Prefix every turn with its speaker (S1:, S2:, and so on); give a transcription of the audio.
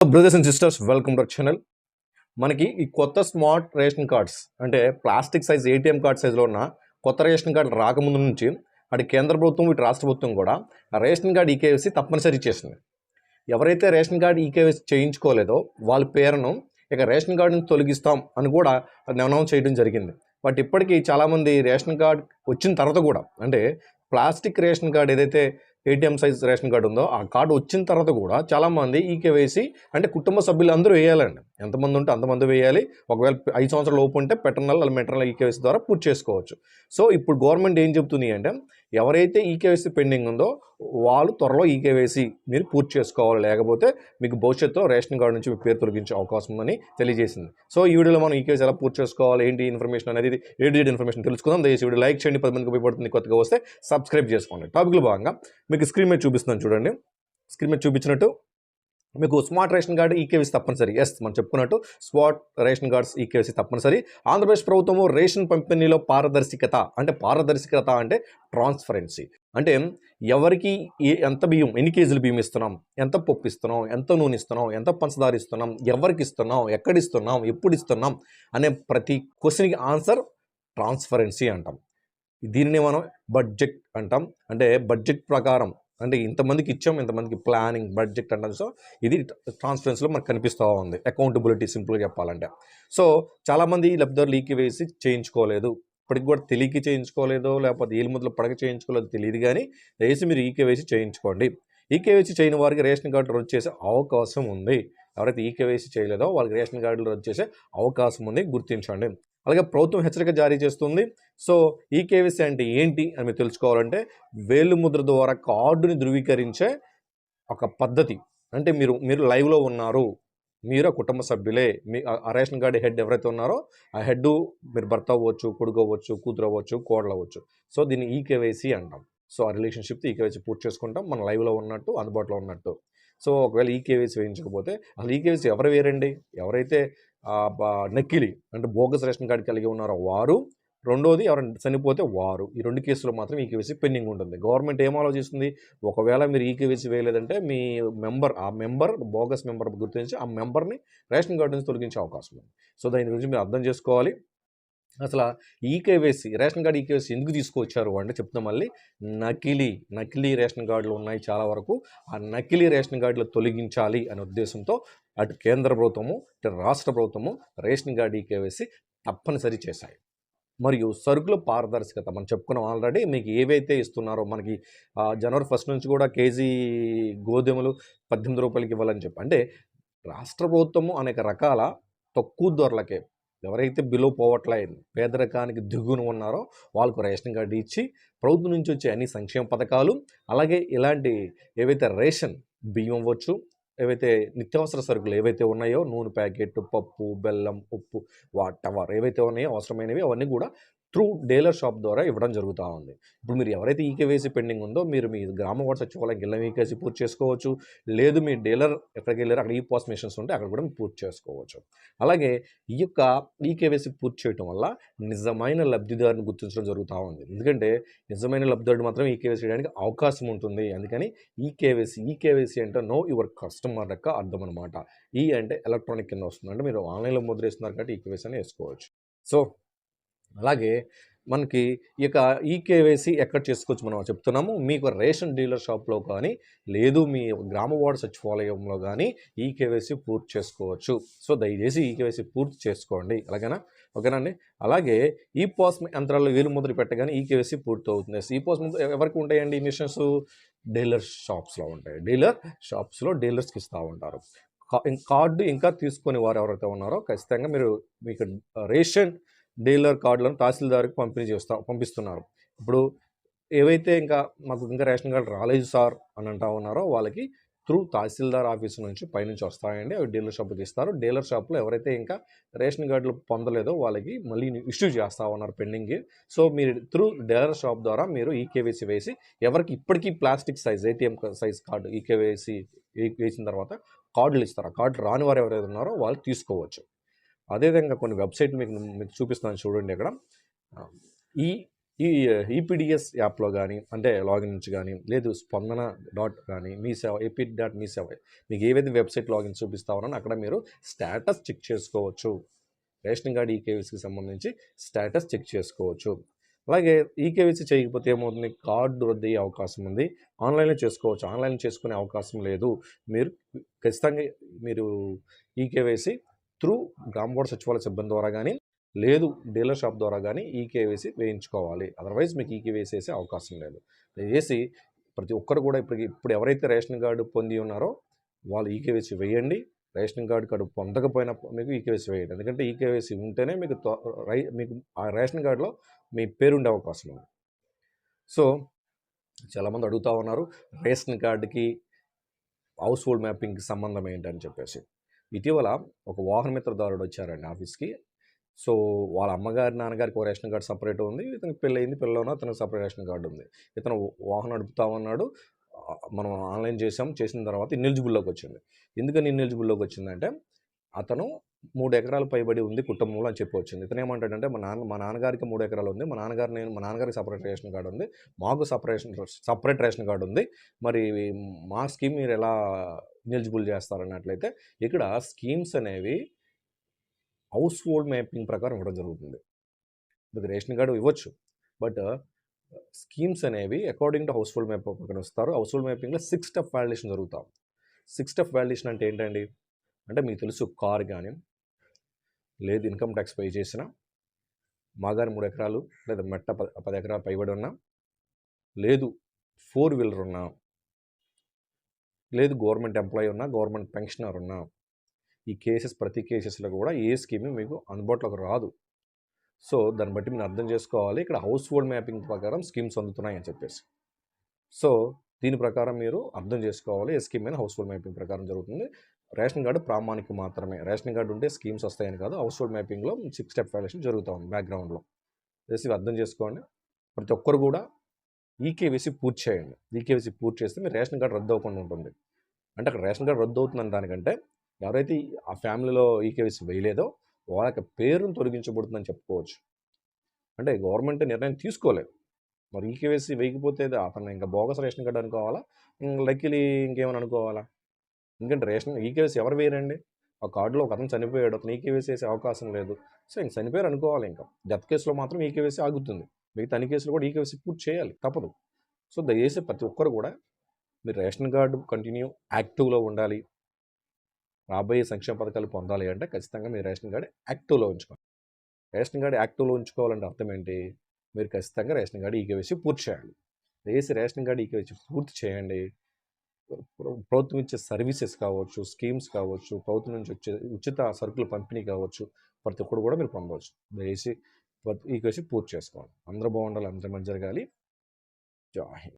S1: Brothers and sisters welcome to channel మనకి ఈ కొత్త స్మార్ట్ రేషన్ కార్డ్స్ అంటే ప్లాస్టిక్ సైజ్ ఏటీఎం కార్డ్ సైజులో ఉన్న కొత్త రేషన్ కార్డు రాకముందు నుంచి అటు కేంద్ర ప్రభుత్వం ఇటు రాష్ట్ర ప్రభుత్వం కూడా రేషన్ కార్డు ఈకేవైసీ తప్పనిసరి చేసింది. ఎవరైతే రేషన్ కార్డు ఈకేవైసీ చేయించుకోలేదో వాళ్ళ పేరును ఇక రేషన్ కార్డుని తొలగిస్తాం అని కూడా అనౌన్స్ చేయడం జరిగింది. బట్ ఇప్పటికీ చాలామంది రేషన్ కార్డ్ వచ్చిన తర్వాత కూడా అంటే ప్లాస్టిక్ రేషన్ కార్డు ఏదైతే ఏటీఎం సైజ్ రేషన్ కార్డు ఉందో ఆ కార్డు వచ్చిన తర్వాత కూడా చాలామంది కేవైసీ అంటే కుటుంబ సభ్యులు అందరూ వేయాలండి. ఎంతమంది ఉంటే అంతమంది వేయాలి. ఒకవేళ ఐదు సంవత్సరాలు లోపు ఉంటే పెటర్నల్ లేదా మెటర్నల్ కేవైసీ ద్వారా పూర్తి చేసుకోవచ్చు. సో ఇప్పుడు గవర్నమెంట్ ఏం చెప్తుంది అంటే ఎవరైతే ఈకేవైసీ పెండింగ్ ఉందో వాళ్ళు త్వరలో ఈకేవైసీ మీరు పూర్తి చేసుకోవాలి. లేకపోతే మీకు భవిష్యత్తులో రేషన్ కార్డు నుంచి మీ పేరు తొలగించే అవకాశం ఉందని తెలియజేసింది. సో ఈ వీడియోలో మనం ఈకేవైసీ ఎలా పూర్తి చేసుకోవాలి? ఏంటి ఇన్ఫర్మేషన్ అనేది? ఏ ఇన్ఫర్మేషన్ తెలుసుకుందాం. దయచేసి వీడియో లైక్ చేయండి. పది మందికి ఉపయోగపడుతుంది. కొత్తగా వస్తే సబ్స్క్రైబ్ చేసుకోండి. టాపిక్లో భాగంగా మీకు స్క్రీన్ మీద చూపిస్తున్నాను చూడండి. స్క్రీన్ మీద చూపించినట్టు మీకు స్మార్ట్ రేషన్ కార్డు ఈకేవీసీ తప్పనిసరి. ఎస్ మనం చెప్పుకున్నట్టు స్మార్ట్ రేషన్ కార్డ్స్ ఈకేవీసీ తప్పనిసరి. ఆంధ్రప్రదేశ్ ప్రభుత్వము రేషన్ పంపిణీలో పారదర్శకత అంటే పారదర్శకత అంటే ట్రాన్స్పరెన్సీ అంటే ఎవరికి ఎంత బియ్యం ఎన్ని కేజీలు బియ్యం ఇస్తున్నాం ఎంత పప్పు ఇస్తున్నాం ఎంత నూనె ఇస్తున్నాం ఎంత పంచదార ఇస్తున్నాం ఎవరికి ఇస్తున్నాం ఎక్కడ ఇస్తున్నాం ఎప్పుడు ఇస్తున్నాం అనే ప్రతి క్వశ్చన్కి ఆన్సర్ ట్రాన్స్పరెన్సీ అంటాం. దీనిని మనం బడ్జెట్ అంటాం. అంటే బడ్జెట్ ప్రకారం అంటే ఇంతమందికి ఇచ్చాం ఇంతమందికి ప్లానింగ్ బడ్జెట్ అంటాం సో ఇది ట్రాన్స్ఫరెన్స్లో మనకు కనిపిస్తూ ఉంది. అకౌంటబిలిటీ సింపుల్గా చెప్పాలంటే. సో చాలామంది లబ్ధిదారులు ఈకి వేసి చేయించుకోలేదు. ఇప్పటికి కూడా తెలియక చేయించుకోలేదో లేకపోతే ఏలు ముద్దలు పడక చేయించుకోలేదో తెలియదు కానీ దయచేసి మీరు ఈకేవైసీ చేయించుకోండి. ఈకేవైసీ చేయని వారికి రేషన్ కార్డు రద్దు చేసే అవకాశం ఉంది. ఎవరైతే ఈకేవైసీ చేయలేదో వాళ్ళకి రేషన్ కార్డులు రద్దు చేసే అవకాశం ఉంది. గుర్తించండి. అలాగే ప్రభుత్వం హెచ్చరిక జారీ చేస్తుంది. సో ఈ కేవీసీ అంటే ఏంటి అని మీరు తెలుసుకోవాలంటే వేలు ముద్ర ద్వారా కార్డుని ధృవీకరించే ఒక పద్ధతి. అంటే మీరు మీరు లైవ్లో ఉన్నారు. మీరు ఆ కుటుంబ సభ్యులే. మీ ఆ- రేషన్ కార్డు హెడ్ ఎవరైతే ఉన్నారో ఆ హెడ్ మీరు భర్త అవ్వచ్చు కొడుకు అవ్వచ్చు కూతురు అవ్వచ్చు కోడలు అవ్వచ్చు. సో దీన్ని ఈకేవైసీ అంటాం. సో ఆ రిలేషన్షిప్ ఈకేవైసీ పూర్తి చేసుకుంటాం. మనం లైవ్లో ఉన్నట్టు అందుబాటులో ఉన్నట్టు. సో ఒకవేళ ఈకేవైసీ వేయించకపోతే అసలు ఈకేవైసీ ఎవరు వేరండి ఎవరైతే నకిలీ అంటే బోగస్ రేషన్ కార్డు కలిగి ఉన్నారో వారు. రెండోది ఎవరైనా చనిపోతే వారు. ఈ రెండు కేసులు మాత్రం ఈ ఈకేవైసీ పెండింగ్ ఉంటుంది. గవర్నమెంట్ ఏం ఆలోచిస్తుంది? ఒకవేళ మీరు ఈ ఈకేవైసీ వేయలేదంటే మీ మెంబర్ ఆ మెంబర్ బోగస్ మెంబర్ గుర్తించి ఆ మెంబర్ని రేషన్ కార్డు నుంచి తొలగించే అవకాశం ఉంది. సో దాని గురించి మీరు అర్థం చేసుకోవాలి. అసలు ఈకేవైసీ రేషన్ కార్డు ఈకేవైసీ ఎందుకు తీసుకొచ్చారు అంటే చెప్తాం మళ్ళీ నకిలీ నకిలీ రేషన్ కార్డులు ఉన్నాయి చాలా వరకు. ఆ నకిలీ రేషన్ కార్డులు తొలగించాలి అనే ఉద్దేశంతో అటు కేంద్ర ప్రభుత్వము ఇటు రాష్ట్ర ప్రభుత్వము రేషన్ కార్డు ఈకేవైసీ తప్పనిసరి చేశాయి. మరియు సరుకుల పారదర్శకత మనం చెప్పుకున్నాం ఆల్రెడీ మీకు ఏవైతే ఇస్తున్నారో మనకి జనవరి ఫస్ట్ నుంచి కూడా కేజీ గోధుమలు పద్దెనిమిది రూపాయలకి ఇవ్వాలని చెప్పి. అంటే రాష్ట్ర ప్రభుత్వము అనేక రకాల తక్కువ ధరలకే ఎవరైతే బిలో పోవట్లేదు పేదరికానికి దిగున ఉన్నారో వాళ్ళకు రేషన్ కార్డు ఇచ్చి ప్రభుత్వం నుంచి వచ్చే అన్ని సంక్షేమ పథకాలు అలాగే ఇలాంటి ఏవైతే రేషన్ బియ్యం అవ్వచ్చు ఏవైతే నిత్యావసర సరుకులు ఏవైతే ఉన్నాయో నూనె ప్యాకెట్ పప్పు బెల్లం ఉప్పు వాటెవర్ ఏవైతే ఉన్నాయో అవసరమైనవి అవన్నీ కూడా త్రూ డీలర్ షాప్ ద్వారా ఇవ్వడం జరుగుతూ ఉంది. ఇప్పుడు మీరు ఎవరైతే ఈకేవేసీ పెండింగ్ ఉందో మీరు మీ గ్రామ వార్డ్ సచివాలయం వెళ్ళిన ఈకేసీ పూర్తి చేసుకోవచ్చు. లేదు మీ డీలర్ ఎక్కడికి వెళ్ళారు అక్కడ ఈ పాస్ మిషన్స్ ఉంటే అక్కడ కూడా పూర్తి చేసుకోవచ్చు. అలాగే ఈ యొక్క ఈకేవైసీ పూర్తి చేయడం వల్ల నిజమైన లబ్ధిదారుని గుర్తించడం జరుగుతూ ఉంది. ఎందుకంటే నిజమైన లబ్ధిదారుడు మాత్రం ఈకేవైసీ చేయడానికి అవకాశం ఉంటుంది. అందుకని ఈకేవైసీ ఈకేవైసీ అంటే నో యువర్ కస్టమర్ యొక్క అర్థం అనమాట ఈ అంటే ఎలక్ట్రానిక్ కింద వస్తుంది అంటే మీరు ఆన్లైన్లో ముద్ర వేస్తున్నారు కాబట్టి ఈకేవైసీ అని వేసుకోవచ్చు. సో అలాగే మనకి ఈ ఈకేవైసీ ఎక్కడ చేసుకోవచ్చు మనం చెప్తున్నాము. మీకు రేషన్ డీలర్ షాప్లో కానీ లేదు మీ గ్రామ వార్డు సచివాలయంలో కానీ ఈకేవైసీ పూర్తి చేసుకోవచ్చు. సో దయచేసి ఈకేవైసీ పూర్తి చేసుకోండి. అలాగేనా? ఓకేనండి అలాగే ఈ పాస్ యంత్రాల్లో వేలు ముద్ర పెట్టగానే ఈకేవైసీ పూర్తి అవుతుంది ఈ పాస్ ముద్ర ఎవరికి ఉంటాయండి మిషన్స్? డీలర్ షాప్స్లో ఉంటాయి. డీలర్ షాప్స్లో డీలర్స్కి ఇస్తూ ఉంటారు. కా- ఇం- కార్డు ఇంకా తీసుకునే వారు ఎవరైతే ఉన్నారో ఖచ్చితంగా మీరు మీకు రేషన్ డీలర్ కార్డులను తహసీల్దార్కి పంపిణీ చేస్తా పంపిస్తున్నారు. ఇప్పుడు ఏవైతే ఇంకా మాకు ఇంకా రేషన్ కార్డు రాలేదు సార్ అని అంటా ఉన్నారో వాళ్ళకి త్రూ తహసీల్దార్ ఆఫీస్ నుంచి పైనుంచి వస్తాయండి. అవి డీలర్ షాప్కి ఇస్తారు. డీలర్ షాప్లో ఎవరైతే ఇంకా రేషన్ కార్డులు పొందలేదో వాళ్ళకి మళ్ళీ ఇష్యూ చేస్తా ఉన్నారు పెండింగ్ సో మీరు త్రూ డీలర్ షాప్ ద్వారా మీరు ఈకేవైసీ వేసి ఎవరికి ఇప్పటికీ plastic size ATM size card eKYC వేసిన తర్వాత కార్డులు ఇస్తారు. ఆ కార్డు రాని వారు ఎవరైతే ఉన్నారో వాళ్ళు తీసుకోవచ్చు. అదేవిధంగా కొన్ని వెబ్సైట్లు మీకు మీకు చూపిస్తున్నాను చూడండి ఇక్కడ ఈ ఈ ఈపీడిఎస్ యాప్లో కానీ అంటే లాగిన్ నుంచి కానీ లేదు స్పందన డాట్ కానీ మీ సేవ ఏపీ డాట్ మీ సేవ మీకు ఏవైతే వెబ్సైట్ లాగిన్ చూపిస్తా ఉన్నానో అక్కడ మీరు స్టేటస్ చెక్ చేసుకోవచ్చు. రేషన్ కార్డ్ ఈకేవీసీకి సంబంధించి స్టేటస్ చెక్ చేసుకోవచ్చు. అలాగే ఈకేవీసీ చేయకపోతే ఏమవుతుంది? కార్డు రద్దు అయ్యే అవకాశం ఉంది. ఆన్లైన్లో చేసుకోవచ్చు. ఆన్లైన్ చేసుకునే అవకాశం లేదు. మీరు ఖచ్చితంగా మీరు ఈకేవైసీ త్రూ గ్రామ సచివాలయ సిబ్బంది ద్వారా కానీ లేదు డీలర్ షాప్ ద్వారా కానీ ఈకేవైసీ వేయించుకోవాలి. అదర్వైజ్ మీకు ఈకేవైసీ వేసే అవకాశం లేదు. వేసి ప్రతి ఒక్కరు కూడా ఇప్పటికి ఇప్పుడు ఎవరైతే రేషన్ కార్డు పొంది ఉన్నారో వాళ్ళు ఈకేవైసీ వేయండి. రేషన్ కార్డు కార్డు పొందకపోయినా మీకు ఈకేవైసీ వేయండి. ఎందుకంటే ఈకేవైసీ ఉంటేనే మీకు రై మీకు ఆ రేషన్ కార్డులో మీ పేరు ఉండే అవకాశం ఉంది. సో చాలామంది అడుగుతూ ఉన్నారు రేషన్ కార్డుకి హౌస్ హోల్డ్ మ్యాపింగ్కి సంబంధం ఏంటని చెప్పేసి. ఇటీవల ఒక వాహన మిత్రదారుడు వచ్చారండి ఆఫీస్కి. సో వాళ్ళ అమ్మగారి నాన్నగారికి ఒక రేషన్ కార్డు సపరేట్ ఉంది. ఇతనికి పెళ్ళయింది పిల్లలోనో అతనికి సపరేట్ రేషన్ కార్డు ఉంది. ఇతను వాహనం నడుపుతామన్నాడు. మనం ఆన్లైన్ చేసాం చేసిన తర్వాత ఇన్నెలిజిబుల్లోకి వచ్చింది ఎందుకని ఇన్నెలిజిబుల్లోకి వచ్చిందంటే అతను మూడు ఎకరాలు పైబడి ఉంది కుటుంబంలో అని చెప్పి వచ్చింది ఇతను ఏమంటాడంటే మా నాన్న మా నాన్నగారికి మూడు ఎకరాలు ఉంది. మా నాన్నగారు నేను మా నాన్నగారికి సపరేట్ రేషన్ కార్డు ఉంది. మాకు సపరేషన్ సపరేట్ రేషన్ కార్డు ఉంది. మరి మా స్కీమ్ మీరు ఎలా ఎలిజిబుల్ చేస్తారన్నట్లయితే ఇక్కడ స్కీమ్స్ అనేవి హౌస్ హోల్డ్ మ్యాపింగ్ ప్రకారం ఇవ్వడం జరుగుతుంది. మీకు రేషన్ కార్డు ఇవ్వచ్చు బట్ స్కీమ్స్ uh, అనేవి according to household map ప్రకారం ఇస్తారు. హౌస్ హోల్డ్ మ్యాపింగ్లో సిక్స్ స్టెప్ వ్యాలిడేషన్ జరుగుతాం. సిక్స్ స్టెప్ వ్యాలిడేషన్ అంటే ఏంటండి? అంటే మీకు తెలుసు కార్ కానీ లేదు ఇన్కమ్ ట్యాక్స్ పే చేసిన మాగారి మూడు ఎకరాలు లేదా మెట్ట పది ఎకరాలు పైబడి ఉన్నా లేదు ఫోర్ వీలర్ ఉన్నా లేదు గవర్నమెంట్ ఎంప్లాయీ ఉన్నా గవర్నమెంట్ పెన్షనర్ ఉన్నా ఈ కేసెస్ ప్రతి కేసెస్లో కూడా ఏ స్కీమ్ మీకు అందుబాటులోకి రాదు. సో దాన్ని బట్టి మీరు అర్థం చేసుకోవాలి. ఇక్కడ హౌస్ హోల్డ్ మ్యాపింగ్ ప్రకారం స్కీమ్స్ అందుతున్నాయి అని చెప్పేసి. సో దీని ప్రకారం మీరు అర్థం చేసుకోవాలి. ఏ స్కీమ్ అయినా హౌస్ హోల్డ్ మ్యాపింగ్ ప్రకారం జరుగుతుంది. రేషన్ కార్డు ప్రామాణిక మాత్రమే. రేషన్ కార్డు ఉంటే స్కీమ్స్ వస్తాయని కాదు హౌస్ హోల్డ్ మ్యాపింగ్లో సిక్స్ స్టెప్ ఫైలేషన్ జరుగుతూ ఉంది బ్యాక్గ్రౌండ్లో. చేసి అర్థం చేసుకోండి. ప్రతి ఒక్కరు కూడా ఈకేవీసీ పూర్తి చేయండి. ఈకేవీసీ పూర్తి చేస్తే మీ రేషన్ కార్డు రద్దు అవ్వకుండా ఉంటుంది. అంటే అక్కడ రేషన్ కార్డు రద్దు అవుతుందని దానికంటే ఎవరైతే ఆ ఫ్యామిలీలో ఈకేవీసీ వేయలేదో వాళ్ళ యొక్క పేరును తొలగించబడుతుందని చెప్పుకోవచ్చు. అంటే గవర్నమెంట్ నిర్ణయం తీసుకోలేదు. మరి ఈకేవీసీ వేయకపోతే అతను ఇంకా బోగస్ రేషన్ కార్డు అనుకోవాలా? ఇంకా లక్కీలీ ఇంకేమైనా అనుకోవాలా? ఎందుకంటే రేషన్ ఈకేవీసీ ఎవరు వేయరండి? ఆ కార్డులో ఒక అతను చనిపోయాడు. అతను ఈకేవీసీ వేసే అవకాశం లేదు. సో ఇంక చనిపోయారు అనుకోవాలి ఇంకా. డెత్ కేసులో మాత్రం ఈకేవీసీ ఆగుతుంది. మిగతా అన్ని కేసులు కూడా ఈకేవీసీ పూర్తి చేయాలి తప్పదు. సో దయచేసి ప్రతి ఒక్కరు కూడా మీరు రేషన్ కార్డు కంటిన్యూ యాక్టివ్లో ఉండాలి. రాబోయే సంక్షేమ పథకాలు పొందాలి అంటే ఖచ్చితంగా మీరు రేషన్ కార్డు యాక్టివ్లో ఉంచుకోవాలి. రేషన్ కార్డు యాక్టివ్లో ఉంచుకోవాలంటే అర్థం ఏంటి? మీరు ఖచ్చితంగా రేషన్ కార్డు ఈకేవైసీ పూర్తి చేయాలి. దయచేసి రేషన్ కార్డు ఈకేవైసీ పూర్తి చేయండి. ప్రభుత్వం ఇచ్చే సర్వీసెస్ కావచ్చు స్కీమ్స్ కావచ్చు ప్రభుత్వం నుంచి వచ్చే ఉచిత సరుకుల పంపిణీ కావచ్చు ప్రతి ఒక్కరు కూడా మీరు పొందవచ్చు. దయచేసి ఈకేవైసీ పూర్తి చేసుకోండి అందరూ బాగుండాలి అందరూ మంచి జరగాలి. జై